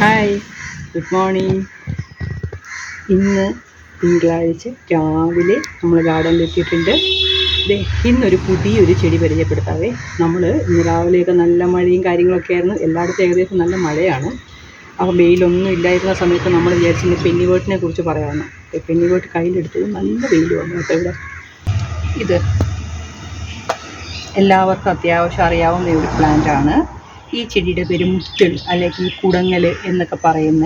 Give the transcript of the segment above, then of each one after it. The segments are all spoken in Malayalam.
ഹായ് ഗുഡ് മോർണിംഗ് ഇന്ന് തിങ്കളാഴ്ച രാവിലെ നമ്മൾ ഗാർഡനിൽ എത്തിയിട്ടുണ്ട്. ഇന്നൊരു പുതിയൊരു ചെടി പരിചയപ്പെടുത്താവേ. നമ്മൾ ഇന്ന് രാവിലെയൊക്കെ നല്ല മഴയും കാര്യങ്ങളൊക്കെ ആയിരുന്നു. എല്ലായിടത്തും ഏകദേശം നല്ല മഴയാണ്. അപ്പോൾ വെയിലൊന്നും ഇല്ലായിരുന്ന സമയത്ത് നമ്മൾ വിചാരിച്ചിരുന്നു പെന്നിവേട്ടിനെ കുറിച്ച് പറയാമെന്ന് പെന്നിവേട്ട് കയ്യിലെടുത്തത് നല്ല വെയിൽ വന്നു കേട്ടോ ഇവിടെ. ഇത് എല്ലാവർക്കും അത്യാവശ്യം അറിയാവുന്ന ഒരു പ്ലാന്റ് ആണ്. ഈ ചെടിയുടെ പേര് മുത്തൽ അല്ലെങ്കിൽ കുടങ്ങൽ എന്നൊക്കെ പറയുന്ന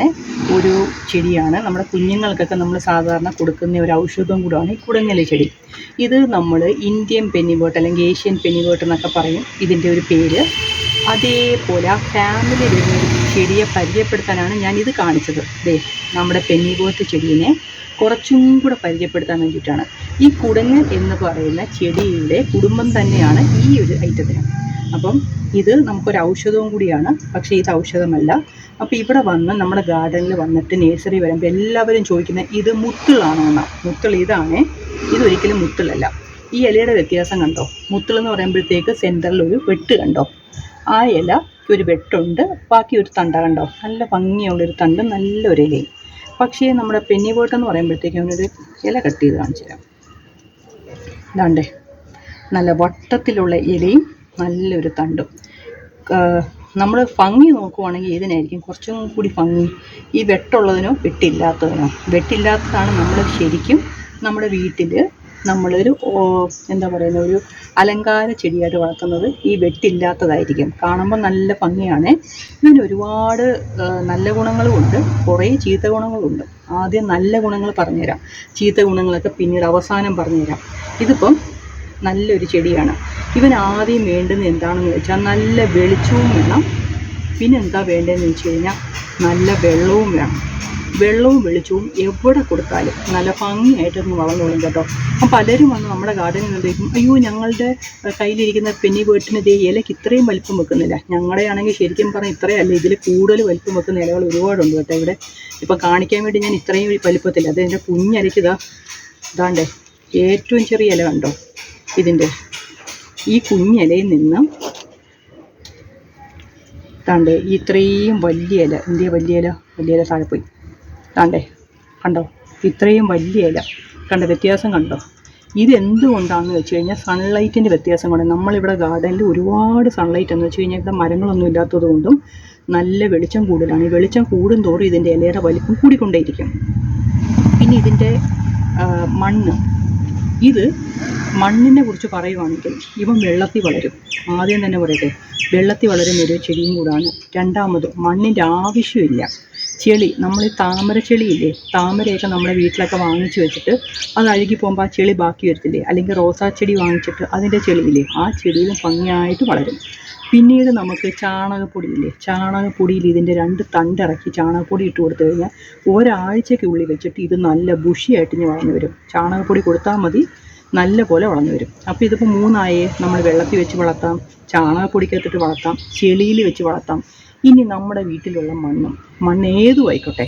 ഒരു ചെടിയാണ്. നമ്മുടെ കുഞ്ഞുങ്ങൾക്കൊക്കെ നമ്മൾ സാധാരണ കൊടുക്കുന്ന ഒരു ഔഷധം കൂടാണ് ഈ കുടങ്ങൽ ചെടി. ഇത് നമ്മൾ ഇന്ത്യൻ പെന്നിവേട്ട് അല്ലെങ്കിൽ ഏഷ്യൻ പെന്നിവേട്ട് എന്നൊക്കെ പറയും. ഇതിന്റെ ഒരു പേര്. അതേപോലെ ആ ഫാമിലി വരുന്ന ഒരു ചെടിയെ പരിചയപ്പെടുത്താനാണ് ഞാൻ ഇത് കാണിച്ചത്. ദേ നമ്മുടെ പെന്നിവേട്ട് ചെടീനെ കുറച്ചും കൂടെ പരിചയപ്പെടുത്താൻ വേണ്ടിയിട്ടാണ്. ഈ കുടങ്ങൽ എന്ന് പറയുന്ന ചെടിയുടെ കുടുംബം തന്നെയാണ് ഈ ഒരു ഐറ്റത്തിന്. അപ്പം ഇത് നമുക്കൊരു ഔഷധവും കൂടിയാണ്. പക്ഷേ ഇത് ഔഷധമല്ല. അപ്പോൾ ഇവിടെ വന്ന് നമ്മുടെ ഗാർഡനിൽ വന്നിട്ട് നേഴ്സറി വരുമ്പോൾ എല്ലാവരും ചോദിക്കുന്നത് ഇത് മുത്തിളാണോ എന്നാണ് മുത്തിൾ ഇതാണേ. ഇതൊരിക്കലും മുത്തിളല്ല ഈ ഇലയുടെ വ്യത്യാസം കണ്ടോ? മുത്തിൾ എന്ന് പറയുമ്പോഴത്തേക്ക് സെന്ററിൽ ഒരു വെട്ട് കണ്ടോ? ആ ഇല ഒരു വെട്ടുണ്ട്. ബാക്കി ഒരു തണ്ട കണ്ടോ? നല്ല ഭംഗിയുള്ളൊരു തണ്ട് നല്ലൊരു ഇലയും. പക്ഷേ നമ്മുടെ പെന്നിവേട്ട് എന്ന് പറയുമ്പോഴത്തേക്കും അവനൊരു ഇല കട്ട് ചെയ്ത് കാണിച്ചു തരാം. ഇതാണ്ടേ. നല്ല വട്ടത്തിലുള്ള ഇലയും നല്ലൊരു തണ്ടും. നമ്മൾ ഭംഗി നോക്കുവാണെങ്കിൽ ഇതിനായിരിക്കും കുറച്ചും കൂടി ഭംഗി. ഈ വെട്ടുള്ളതിനോ വെട്ടില്ലാത്തതിനോ. വെട്ടില്ലാത്തതാണ് നമ്മൾ ശരിക്കും നമ്മുടെ വീട്ടിൽ നമ്മളൊരു എന്താ പറയുന്ന ഒരു അലങ്കാര ചെടിയായിട്ട് വളർത്തുന്നത് ഈ വെട്ടില്ലാത്തതായിരിക്കും. കാണുമ്പോൾ നല്ല ഭംഗിയാണ്. ഇതിന് ഒരുപാട് നല്ല ഗുണങ്ങളുമുണ്ട്. കുറേ ചീത്ത ഗുണങ്ങളുമുണ്ട് ആദ്യം നല്ല ഗുണങ്ങൾ പറഞ്ഞുതരാം. ചീത്ത ഗുണങ്ങളൊക്കെ പിന്നീട് അവസാനം പറഞ്ഞുതരാം. ഇതിപ്പം നല്ലൊരു ചെടിയാണ്. ഇവൻ ആദ്യം വേണ്ടുന്നത് എന്താണെന്ന് വെച്ചാൽ നല്ല വെളിച്ചവും വേണം. പിന്നെ എന്താ വേണ്ടതെന്ന് വെച്ച് കഴിഞ്ഞാൽ നല്ല വെള്ളവും വേണം. വെള്ളവും വെളിച്ചവും എവിടെ കൊടുത്താലും നല്ല ഭംഗിയായിട്ടൊന്ന് വളർന്നോളും കേട്ടോ. അപ്പം പലരും വന്ന് നമ്മുടെ ഗാർഡനിൽ നിന്നേക്കും അയ്യോ ഞങ്ങളുടെ കയ്യിലിരിക്കുന്ന പെന്നി വീട്ടിന് ദേ ഇലയ്ക്ക് ഇത്രയും വലിപ്പം വെക്കുന്നില്ല. ഞങ്ങളുടെ ആണെങ്കിൽ ശരിക്കും പറഞ്ഞാൽ ഇത്രയല്ല ഇതിൽ കൂടുതൽ വലിപ്പം വെക്കുന്ന ഇലകൾ ഒരുപാടുണ്ട് കേട്ടോ ഇവിടെ. ഇപ്പം കാണിക്കാൻ വേണ്ടി ഞാൻ ഇത്രയും വലിപ്പത്തില്ല. അത് എന്റെ കുഞ്ഞിലയ്ക്ക് ഇതാ ഇതാണ്ടേ ഏറ്റവും ചെറിയ ഇല കണ്ടോ? ഇതിന്റെ ഈ കുഞ്ഞിലയിൽ നിന്ന് താണ്ടേ ഇത്രയും വലിയ ഇല എന്തിയ വലിയ ഇല? വലിയ ഇല താഴെ പോയി. താണ്ടേ കണ്ടോ? ഇത്രയും വലിയ ഇല. കണ്ട വ്യത്യാസം കണ്ടോ? ഇതെന്തുകൊണ്ടാണെന്ന് വെച്ച് കഴിഞ്ഞാൽ സൺലൈറ്റിന്റെ വ്യത്യാസം കൊണ്ട് നമ്മളിവിടെ ഗാർഡനിൽ ഒരുപാട് സൺലൈറ്റ് എന്ന് വെച്ച് കഴിഞ്ഞാൽ ഇവിടെ മരങ്ങളൊന്നും ഇല്ലാത്തത് കൊണ്ടും നല്ല വെളിച്ചം കൂടുതലാണ്. ഈ വെളിച്ചം കൂടും തോറും ഇതിന്റെ ഇലയുടെ വലിപ്പം കൂടിക്കൊണ്ടേയിരിക്കും. പിന്നെ ഇതിന്റെ മണ്ണ്. ഇത് മണ്ണിനെ കുറിച്ച് പറയുവാണെങ്കിൽ ഇവ വെള്ളത്തിൽ വളരും. ആദ്യം തന്നെ പറയട്ടെ വെള്ളത്തിൽ വളരുന്ന ഒരു ചെടിയും കൂടാണ്. രണ്ടാമത് മണ്ണിന്റെ ആവശ്യമില്ല. ചെളി നമ്മൾ ഈ താമര ചെളിയില്ലേ താമരയൊക്കെ നമ്മുടെ വീട്ടിലൊക്കെ വാങ്ങിച്ചു വെച്ചിട്ട് അത് അഴുകി പോകുമ്പോൾ ആ ചെളി ബാക്കി വരത്തില്ലേ? അല്ലെങ്കിൽ റോസാ ചെടി വാങ്ങിച്ചിട്ട് അതിന്റെ ചെളിയില്ലേ ആ ചെടിയിലും ഭംഗിയായിട്ട് വളരും. പിന്നീട് നമുക്ക് ചാണകപ്പൊടിയില്ലേ? ചാണകപ്പൊടിയിൽ ഇതിന്റെ രണ്ട് തണ്ടിറക്കി ചാണകപ്പൊടി ഇട്ട് കൊടുത്തു കഴിഞ്ഞാൽ ഒരാഴ്ചയ്ക്കുള്ളിൽ വെച്ചിട്ട് ഇത് നല്ല ബുഷിയായിട്ട് ഇനി വളർന്നു വരും. ചാണകപ്പൊടി കൊടുത്താൽ മതി നല്ല പോലെ വളർന്നു വരും. അപ്പോൾ ഇതിപ്പോൾ മൂന്നായേ നമ്മൾ വെള്ളത്തിൽ വെച്ച് വളർത്താം ചാണകപ്പൊടിക്കകത്തിട്ട് വളർത്താം ചെളിയിൽ വെച്ച് വളർത്താം. ഇനി നമ്മുടെ വീട്ടിലുള്ള മണ്ണും മണ്ണ് ആയിക്കോട്ടെ.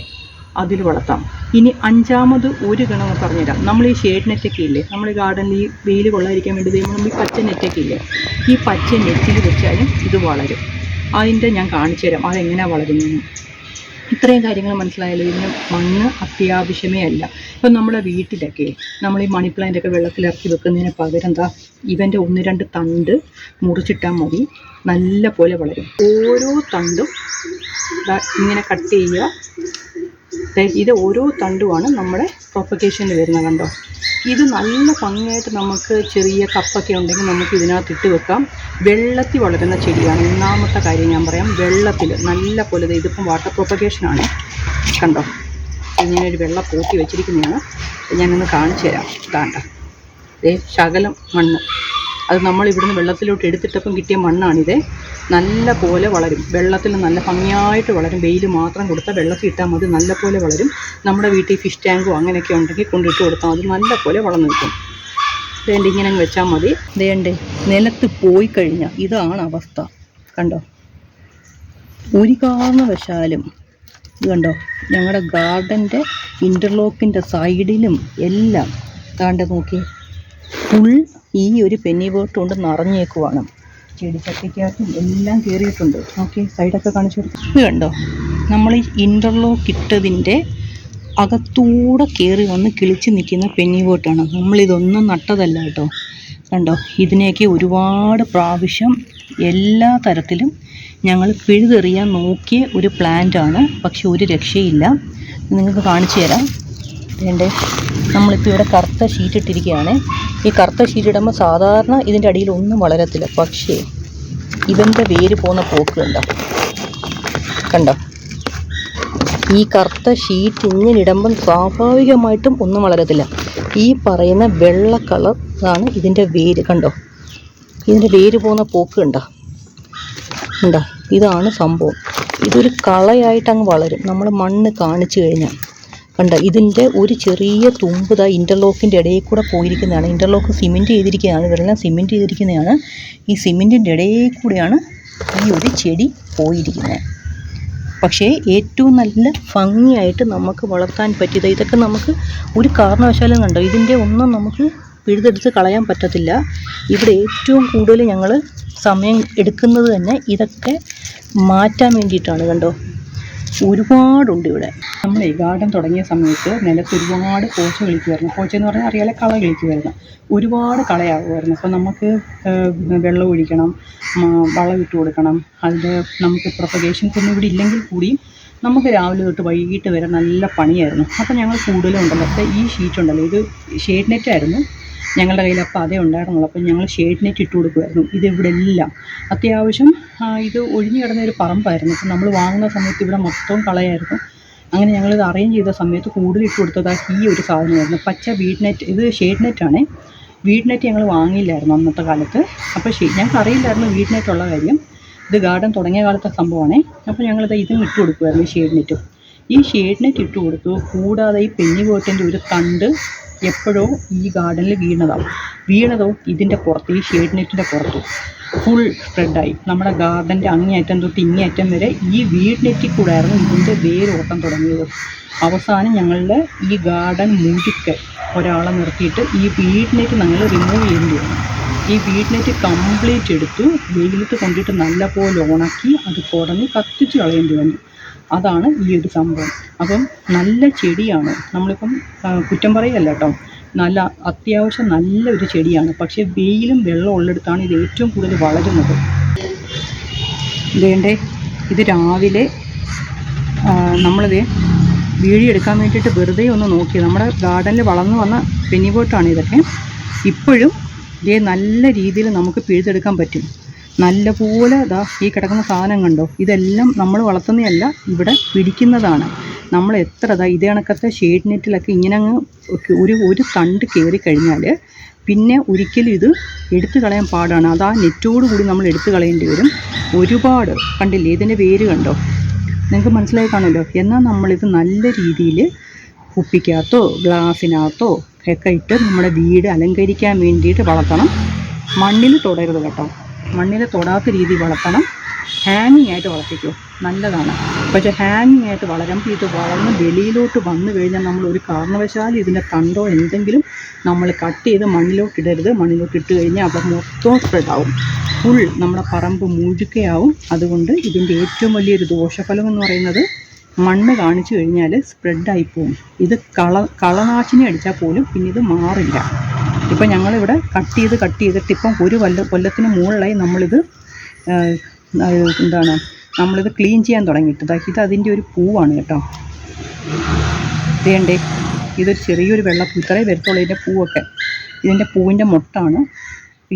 അതിൽ വളർത്താം. ഇനി അഞ്ചാമത് ഒരു ഗുണം പറഞ്ഞുതരാം. നമ്മൾ ഈ ഷേഡ് നെറ്റൊക്കെ ഇല്ലേ? നമ്മൾ ഈ ഗാർഡനിൽ ഈ വെയിൽ കൊള്ളാതിരിക്കാൻ വേണ്ടി നമ്മൾ ഈ പച്ച നെറ്റൊക്കെ ഇല്ലേ? ഈ പച്ച നെറ്റിൽ വെച്ചാലും ഇത് വളരും. അതിന്റെ ഞാൻ കാണിച്ചു തരാം. അതെങ്ങനെയാണ് വളരുന്നതെന്ന്. ഇത്രയും കാര്യങ്ങൾ മനസ്സിലായാലോ ഇതിന് മണ്ണ് അത്യാവശ്യമേ അല്ല. ഇപ്പം നമ്മുടെ വീട്ടിലൊക്കെ നമ്മൾ ഈ മണി പ്ലാന്റ് ഒക്കെ വെള്ളത്തിലിറക്കി വെക്കുന്നതിന് പകരം എന്താ? ഇവന്റെ ഒന്ന് രണ്ട് തണ്ട് മുറിച്ചിട്ടാൽ മതി. നല്ല പോലെ വളരും. ഓരോ തണ്ടും ഇങ്ങനെ കട്ട് ചെയ്യുക. ഇത് ഓരോ തണ്ടുമാണ് നമ്മുടെ പ്രൊപ്പഗേഷനിൽ വരുന്നത് കണ്ടോ? ഇത് നല്ല ഭംഗിയായിട്ട് നമുക്ക് ചെറിയ കപ്പൊക്കെ ഉണ്ടെങ്കിൽ നമുക്ക് ഇതിനകത്ത് ഇട്ട് വെക്കാം. വെള്ളത്തിൽ വളരുന്ന ചെടിയാണ്. ഒന്നാമത്തെ കാര്യം ഞാൻ പറയാം. വെള്ളത്തിൽ നല്ല പോലെ ഇതിപ്പം വാട്ടർ പ്രൊപ്പക്കേഷനാണ് കണ്ടോ? ഒരു വെള്ള പൂട്ടി വെച്ചിരിക്കുന്നതാണ്. ഞാനൊന്ന് കാണിച്ചു തരാം ഇതാണ്ട. ദേ ശകലം മണ്ണ്. അത് നമ്മൾ ഇവിടുന്ന് വെള്ളത്തിലോട്ട് എടുത്തിട്ടപ്പം കിട്ടിയ മണ്ണാണിത്. നല്ല പോലെ വളരും. വെള്ളത്തിൽ നല്ല ഭംഗിയായിട്ട് വളരും. വെയിൽ മാത്രം കൊടുത്താൽ വെള്ളത്തിൽ ഇട്ടാൽ മതി. നല്ല പോലെ വളരും. നമ്മുടെ വീട്ടിൽ ഫിഷ് ടാങ്കോ അങ്ങനെയൊക്കെ ഉണ്ടെങ്കിൽ കൊണ്ടിട്ട് കൊടുത്താൽ അത് നല്ല പോലെ വളർന്നു നിൽക്കും. വേണ്ട ഇങ്ങനെ വെച്ചാൽ മതി. വേണ്ടേ നിലത്ത് പോയി കഴിഞ്ഞാൽ ഇതാണ് അവസ്ഥ. കണ്ടോ? ഒരു കാരണവശാലും ഇത് കണ്ടോ? ഞങ്ങളുടെ ഗാർഡന്റെ ഇന്റർലോക്കിന്റെ സൈഡിലും എല്ലാം. താണ്ട നോക്കി ഫുൾ ഈ ഒരു പെന്നി ബോട്ട് കൊണ്ട് നിറഞ്ഞേക്കുവാണ്. ചെടിച്ചട്ടിക്കകത്തും എല്ലാം കയറിയിട്ടുണ്ട്. ഓക്കെ സൈഡൊക്കെ കാണിച്ചു ഇത് കണ്ടോ? നമ്മൾ ഇന്റർലോക്ക് ഇട്ടതിന്റെ അകത്തൂടെ കയറി വന്ന് കിളിച്ച് നിൽക്കുന്ന പെന്നി ബോട്ടാണ് നമ്മളിതൊന്നും നട്ടതല്ല കേട്ടോ. കണ്ടോ? ഇതിനെയൊക്കെ ഒരുപാട് പ്രാവശ്യം എല്ലാ തരത്തിലും ഞങ്ങൾ പിഴുതെറിയാൻ നോക്കിയ ഒരു പ്ലാന്റാണ് പക്ഷെ ഒരു രക്ഷയില്ല. നിങ്ങൾക്ക് കാണിച്ചു തരാം. വേണ്ടേ നമ്മളിപ്പോൾ ഇവിടെ കറുത്ത ഷീറ്റ് ഇട്ടിരിക്കുകയാണ്. ഈ കറുത്ത ഷീറ്റ് ഇടുമ്പോൾ സാധാരണ ഇതിന്റെ അടിയിൽ ഒന്നും വളരത്തില്ല. പക്ഷേ ഇവന്റെ വേര് പോകുന്ന പോക്ക് കണ്ടോ? കണ്ടോ? ഈ കറുത്ത ഷീറ്റ് ഇങ്ങനെ ഇടുമ്പം സ്വാഭാവികമായിട്ടും ഒന്നും വളരത്തില്ല. ഈ പറയുന്ന വെള്ള കളർ ആണ് ഇതിന്റെ വേര്. കണ്ടോ? ഇതിന്റെ വേര് പോകുന്ന പോക്ക് കണ്ടോ? കണ്ടോ? ഇതാണ് സംഭവം. ഇതൊരു കളയായിട്ട് അങ്ങ് വളരും. നമ്മൾ മണ്ണ് കാണിച്ചു കഴിഞ്ഞാൽ കണ്ടോ ഇതിന്റെ ഒരു ചെറിയ തുമ്പ് ഇതാ ഇന്റർലോക്കിന്റെ ഇടയിൽ കൂടെ പോയിരിക്കുന്നതാണ്. Interlock cement ചെയ്തിരിക്കുന്നതാണ്. ഇതെല്ലാം സിമെന്റ് ചെയ്തിരിക്കുന്നതാണ്. ഈ സിമെന്റിന്റെ ഇടയിൽ കൂടെയാണ് ഈ ഒരു ചെടി പോയിരിക്കുന്നത്. പക്ഷേ ഏറ്റവും നല്ല ഭംഗിയായിട്ട് നമുക്ക് വളർത്താൻ പറ്റിയത് ഇതൊക്കെ നമുക്ക് ഒരു കാരണവശാലും കണ്ടോ? ഇതിന്റെ ഒന്നും നമുക്ക് പിഴുതെടുത്ത് കളയാൻ പറ്റത്തില്ല. ഇവിടെ ഏറ്റവും കൂടുതൽ ഞങ്ങൾ സമയം എടുക്കുന്നത് തന്നെ ഇതൊക്കെ മാറ്റാൻ വേണ്ടിയിട്ടാണ് കണ്ടോ? ഒരുപാടുണ്ട് ഇവിടെ നമ്മൾ ഈ ഗാർഡൻ തുടങ്ങിയ സമയത്ത് നിലത്ത് ഒരുപാട് പോച്ച കളിക്കുമായിരുന്നു പോച്ച എന്ന് പറഞ്ഞാൽ അറിയാതെ കള കളിക്കുമായിരുന്നു ഒരുപാട് കളയാകുമായിരുന്നു അപ്പോൾ നമുക്ക് വെള്ളം ഒഴിക്കണം വളം ഇട്ട് കൊടുക്കണം. അതിന്റെ നമുക്ക് പ്രൊപ്പഗേഷൻസ് ഒന്നും ഇവിടെ ഇല്ലെങ്കിൽ കൂടിയും നമുക്ക് രാവിലെ തൊട്ട് വൈകിട്ട് വരെ നല്ല പണിയായിരുന്നു. അപ്പോൾ ഞങ്ങൾ കൂടുതലും ഉണ്ടല്ലോ. അപ്പോൾ ഈ ഷീറ്റ് ഉണ്ടല്ലോ ഇത് ഷേഡ് നെറ്റ് ആയിരുന്നു. ഞങ്ങളുടെ കയ്യിൽ അപ്പം അതേ ഉണ്ടായിരുന്നുള്ളൂ. അപ്പം ഞങ്ങൾ ഷെയ്ഡ് നെറ്റ് ഇട്ട് കൊടുക്കുമായിരുന്നു ഇത് ഇവിടെ എല്ലാം അത്യാവശ്യം ഇത് ഒഴിഞ്ഞു കിടന്ന ഒരു പറമ്പായിരുന്നു. അപ്പം നമ്മൾ വാങ്ങുന്ന സമയത്ത് ഇവിടെ മൊത്തം കളയായിരുന്നു. അങ്ങനെ ഞങ്ങളിത് അറേഞ്ച് ചെയ്ത സമയത്ത് കൂടുതൽ ഇട്ട് കൊടുത്തത് ഈ ഒരു സാധനമായിരുന്നു. പച്ച വീഡ് നെറ്റ് ഇത് ഷെയ്ഡ് നെറ്റാണേ വീഡ് നെറ്റ് ഞങ്ങൾ വാങ്ങിയില്ലായിരുന്നു അന്നത്തെ കാലത്ത്. അപ്പോൾ ഷെയ്ഡ് ഞങ്ങൾക്ക് അറിയില്ലായിരുന്നു വീഡ് നെറ്റ് ഉള്ള കാര്യം. ഇത് ഗാർഡൻ തുടങ്ങിയ കാലത്തെ സംഭവമാണേ. അപ്പോൾ ഞങ്ങളിത് ഇതും ഇട്ട് കൊടുക്കുമായിരുന്നു ഷെയ്ഡ് നെറ്റും ഈ ഷെയ്ഡ് നെറ്റ് കൊടുത്തു കൂടാതെ ഈ പെന്നി ഒരു തണ്ട് എപ്പോഴോ ഈ ഗാർഡനിൽ വീണതാണ് വീണതോ. ഇതിന്റെ പുറത്ത് ഈ ഷെയ്ഡ് നെറ്റിന്റെ പുറത്ത്. ഫുൾ സ്പ്രെഡായി നമ്മുടെ ഗാർഡന്റെ അങ്ങേയറ്റം തൊട്ട് ഇങ്ങേയറ്റം വരെ ഈ വീട് നെറ്റിൽ കൂടായിരുന്നു ഇതിന്റെ വേരോട്ടം തുടങ്ങിയത്. അവസാനം ഞങ്ങളുടെ ഈ ഗാർഡൻ മുഴുക്കെ ഒരാളെ നിർത്തിയിട്ട് ഈ വീട് നെറ്റ് ഞങ്ങൾ റിമൂവ് ചെയ്യേണ്ടി വന്നു. ഈ വീട് നെറ്റ് കംപ്ലീറ്റ് എടുത്തു. വെയിലത്ത് കൊണ്ടിട്ട് നല്ലപോലെ ഉണക്കി അത് കുടഞ്ഞ് കത്തിച്ച് കളയേണ്ടി വന്നു. അതാണ് ഈ ഒരു സംഭവം. അപ്പം നല്ല ചെടിയാണ്. നമ്മളിപ്പം കുറ്റം പറയല്ല കേട്ടോ. നല്ല അത്യാവശ്യം നല്ല ഒരു ചെടിയാണ്. പക്ഷേ വെയിലും വെള്ളം ഉള്ളിടത്താണ് ഇത് ഏറ്റവും കൂടുതൽ വളരുന്നത്. വേണ്ടേ ഇത് രാവിലെ നമ്മളിത് വീഴിയെടുക്കാൻ വേണ്ടിയിട്ട് വെറുതെ ഒന്ന് നോക്കി. നമ്മുടെ ഗാർഡനിൽ വളർന്നു വന്ന പെനിബോട്ടാണ് ഇതൊക്കെ. ഇപ്പോഴും ഇതേ നല്ല രീതിയിൽ നമുക്ക് പിഴുതെടുക്കാൻ പറ്റും. നല്ലപോലെ ദാ ഈ കിടക്കുന്ന സാധനം കണ്ടോ? ഇതെല്ലാം നമ്മൾ വളർത്തുന്നതല്ല ഇവിടെ പിടിക്കുന്നതാണ്. നമ്മൾ എത്ര ദാ ഇതേ കണക്കത്തെ ഷെയ്ഡ് നെറ്റിലൊക്കെ ഇങ്ങനെ അങ്ങ് ഒരു ഒരു തണ്ട് കയറി കഴിഞ്ഞാൽ പിന്നെ ഒരിക്കലും ഇത് എടുത്തു കളയാൻ പാടാണ്. അത് ആ നെറ്റോട് കൂടി നമ്മൾ എടുത്തു കളയേണ്ടി വരും. ഒരുപാട് കണ്ടില്ലേ? ഇതിന്റെ പേര് കണ്ടോ? നിങ്ങൾക്ക് മനസ്സിലായി കാണുമല്ലോ? എന്നാൽ നമ്മളിത് നല്ല രീതിയിൽ കുപ്പിക്കകത്തോ ഗ്ലാസ്സിനകത്തോ ഒക്കെ ഇട്ട് നമ്മുടെ വീട് അലങ്കരിക്കാൻ വേണ്ടിയിട്ട് വളർത്തണം. മണ്ണിൽ തുടരുത് കേട്ടോ. മണ്ണിൽ തൊടാത്ത രീതി വളർത്തണം. ഹാങ്ങിങ് ആയിട്ട് വളർത്തിക്കോ. നല്ലതാണ്. പക്ഷെ ഹാങ്ങിങ് ആയിട്ട് വളരുമ്പോൾ ഇത് വളർന്ന് വെളിയിലോട്ട് വന്നു കഴിഞ്ഞാൽ നമ്മൾ ഒരു കാരണവശാലും ഇതിന്റെ തണ്ടോ എന്തെങ്കിലും നമ്മൾ കട്ട് ചെയ്ത് മണ്ണിലോട്ട് ഇടരുത്. മണ്ണിലോട്ട് ഇട്ട് കഴിഞ്ഞാൽ അവിടെ മൊത്തം സ്പ്രെഡ് ആവും. ഫുൾ നമ്മുടെ പറമ്പ് മുഴുക്കയാവും അതുകൊണ്ട് ഇതിന്റെ ഏറ്റവും വലിയൊരു ദോഷഫലം എന്ന് പറയുന്നത് മണ്ണ് കാണിച്ചു കഴിഞ്ഞാൽ സ്പ്രെഡായി പോകും ഇത് കള കളനാശിനി അടിച്ചാൽ പോലും പിന്നെ ഇത് മാറില്ല. ഇപ്പം ഞങ്ങളിവിടെ കട്ട് ചെയ്ത് കട്ട് ചെയ്തിട്ട് ഇപ്പം ഒരു കൊല്ല കൊല്ലത്തിന് മുകളിലായി നമ്മളിത് എന്താണ് നമ്മളിത് ക്ലീൻ ചെയ്യാൻ തുടങ്ങിയിട്ട്. ഇത് അതിന്റെ ഒരു പൂവാണ് കേട്ടോ. വേണ്ടേ ഇതൊരു ചെറിയൊരു വെള്ളപ്പൂ ഇത്രയും വരത്തുള്ളൂ ഇതിന്റെ പൂവൊക്കെ. ഇതിന്റെ പൂവിന്റെ മൊട്ടാണ്.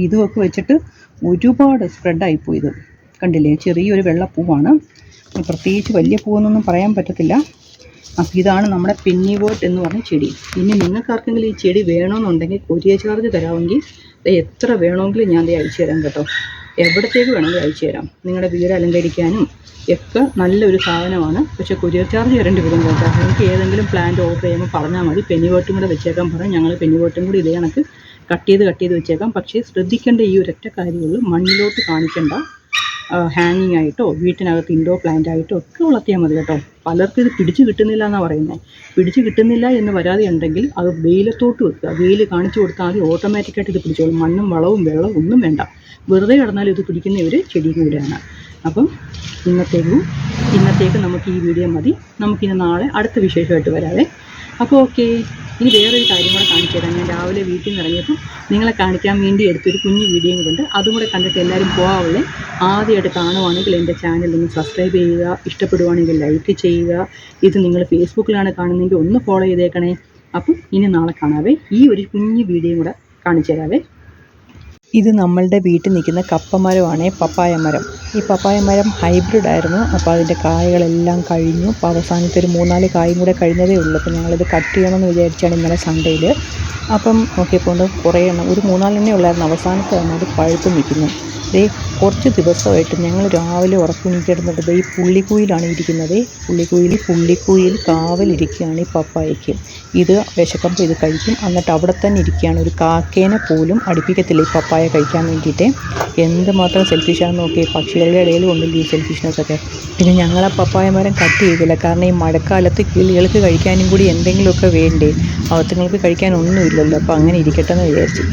ഇതുമൊക്കെ വെച്ചിട്ട് ഒരുപാട് സ്പ്രെഡായിപ്പോയി ഇത്. കണ്ടില്ലേ? ചെറിയൊരു വെള്ളപ്പൂവാണ്. പ്രത്യേകിച്ച് വലിയ പൂവെന്നൊന്നും പറയാൻ പറ്റത്തില്ല. അപ്പോൾ ഇതാണ് നമ്മുടെ പിന്നി ബോട്ട് എന്ന് പറഞ്ഞ ചെടി. ഇനി നിങ്ങൾക്ക് ആർക്കെങ്കിലും ഈ ചെടി വേണമെന്നുണ്ടെങ്കിൽ കൊരിയ ചാർജ് തരാമെങ്കിൽ എത്ര വേണമെങ്കിലും ഞാൻ ദേ അയച്ചു തരാം കേട്ടോ. എവിടത്തേക്ക് വേണമെങ്കിലും അയച്ചു തരാം. നിങ്ങളുടെ വീട് അലങ്കരിക്കാനും ഒക്കെ നല്ലൊരു സാധനമാണ്. പക്ഷേ കൊരിയർ ചാർജ് വരേണ്ടി വരും കേട്ടോ. നിങ്ങൾക്ക് ഏതെങ്കിലും പ്ലാന്റ് ഓർഡർ ചെയ്യുമ്പോൾ പറഞ്ഞാൽ മതി. പെന്നിവോട്ടും കൂടെ വെച്ചേക്കാൻ പറയാം ഞങ്ങൾ പെന്നിവോട്ടും കൂടി ഇതേ കണക്ക് കട്ട് ചെയ്ത് കട്ട് ചെയ്ത് വെച്ചേക്കാം. പക്ഷേ ശ്രദ്ധിക്കേണ്ട ഈ ഒരൊറ്റ കാര്യമുള്ളൂ. മണ്ണിലോട്ട് കാണിക്കേണ്ട. ഹാങ്ങിങ് ആയിട്ടോ വീട്ടിനകത്ത് ഇൻഡോർ പ്ലാന്റ് ആയിട്ടോ ഒക്കെ വളർത്തിയാൽ മതി കേട്ടോ. പലർക്കും ഇത് പിടിച്ചു കിട്ടുന്നില്ല എന്നാണ് പറയുന്നത് പിടിച്ചു കിട്ടുന്നില്ല എന്ന് വരാതെ ഉണ്ടെങ്കിൽ അത് വെയിലത്തോട്ട് വെക്കുക. വെയിൽ കാണിച്ചു കൊടുത്താൽ മതി ഓട്ടോമാറ്റിക്കായിട്ട് ഇത് പിടിച്ചോളും. മണ്ണും വളവും വെള്ളവും ഒന്നും വേണ്ട. വെറുതെ കിടന്നാൽ ഇത് പിടിക്കുന്ന ഒരു ചെടി കൂടെയാണ്. അപ്പം ഇന്നത്തേക്കും ഇന്നത്തേക്ക് നമുക്ക് ഈ വീഡിയോ മതി. നമുക്കിനി നാളെ അടുത്ത വിശേഷമായിട്ട് വരാവേ. അപ്പോൾ ഓക്കെ ഇനി വേറൊരു കാര്യം കൂടെ കാണിച്ചു തരാം ഞാൻ രാവിലെ വീട്ടിൽ നിന്ന് ഇറങ്ങിയപ്പോൾ നിങ്ങളെ കാണിക്കാൻ വേണ്ടി എടുത്തൊരു കുഞ്ഞു വീഡിയോയും കൊണ്ട് അതും കൂടെ കണ്ടിട്ട് എല്ലാവരും പോകാവുള്ളേ ആദ്യമായിട്ട് കാണുവാണെങ്കിൽ എന്റെ ചാനൽ ഒന്ന് സബ്സ്ക്രൈബ് ചെയ്യുക ഇഷ്ടപ്പെടുവാണെങ്കിൽ ലൈക്ക് ചെയ്യുക. ഇത് നിങ്ങൾ ഫേസ്ബുക്കിലാണ് കാണുന്നതെങ്കിൽ ഒന്ന് ഫോളോ ചെയ്തേക്കണേ. അപ്പം ഇനി നാളെ കാണാവേ. ഈ ഒരു കുഞ്ഞു വീഡിയോയും കൂടെ കാണിച്ചു തരാവേ ഇത് നമ്മളുടെ വീട്ടിൽ നിൽക്കുന്ന കപ്പമരമാണ് പപ്പായ മരം. ഈ പപ്പായ മരം ഹൈബ്രിഡ് ആയിരുന്നു. അപ്പോൾ അതിന്റെ കായകളെല്ലാം കഴിഞ്ഞു. അപ്പോൾ അവസാനത്തെ ഒരു മൂന്നാൽ കായും കൂടെ കഴിഞ്ഞതേ ഉള്ളൂ. അപ്പോൾ ഞങ്ങളിത് കട്ട് ചെയ്യണമെന്ന് വിചാരിച്ചാണ് ഇന്നലെ സൺഡേയിൽ അപ്പം നോക്കിയപ്പോൾ കുറേ എണ്ണം ഒരു മൂന്നാലെണ്ണേ ഉള്ളായിരുന്നു. അവസാനത്തെ എണ്ണം അത് പഴുത്ത് നിൽക്കുന്നു. ദേ കുറച്ച് ദിവസമായിട്ട് ഞങ്ങൾ രാവിലെ ഉറക്കണിക്കിടുന്നിട്ട് ദേ ഈ പുള്ളിക്കുയിലാണ് ഇരിക്കുന്നത്. പുള്ളിക്കുയിൽ പുള്ളിക്കുയിൽ കാവലിരിക്കുകയാണ് ഈ പപ്പായയ്ക്ക്. ഇത് വിശക്കുമ്പോൾ ഇത് കഴിക്കും. എന്നിട്ട് അവിടെ തന്നെ ഇരിക്കുകയാണ് ഒരു കാക്കേനെ പോലും അടുപ്പിക്കത്തില്ല ഈ പപ്പായ കഴിക്കാൻ വേണ്ടിയിട്ട്. എന്തുമാത്രം സെൽഫിഷാണെന്ന് നോക്കി പക്ഷികളുടെ ഇടയിൽ ഉണ്ടല്ലോ ഈ സെൽഫിഷ്നെസ് ഒക്കെ. പിന്നെ ഞങ്ങൾ ആ പപ്പായ മരം കട്ട് ചെയ്തില്ല. കാരണം ഈ മഴക്കാലത്ത് കിളികൾക്ക് കഴിക്കാനും കൂടി എന്തെങ്കിലുമൊക്കെ വേണ്ടേ? അവത്തങ്ങൾക്ക് കഴിക്കാൻ ഒന്നുമില്ലല്ലോ. അപ്പോൾ അങ്ങനെ ഇരിക്കട്ടെ എന്ന് വിചാരിച്ചു.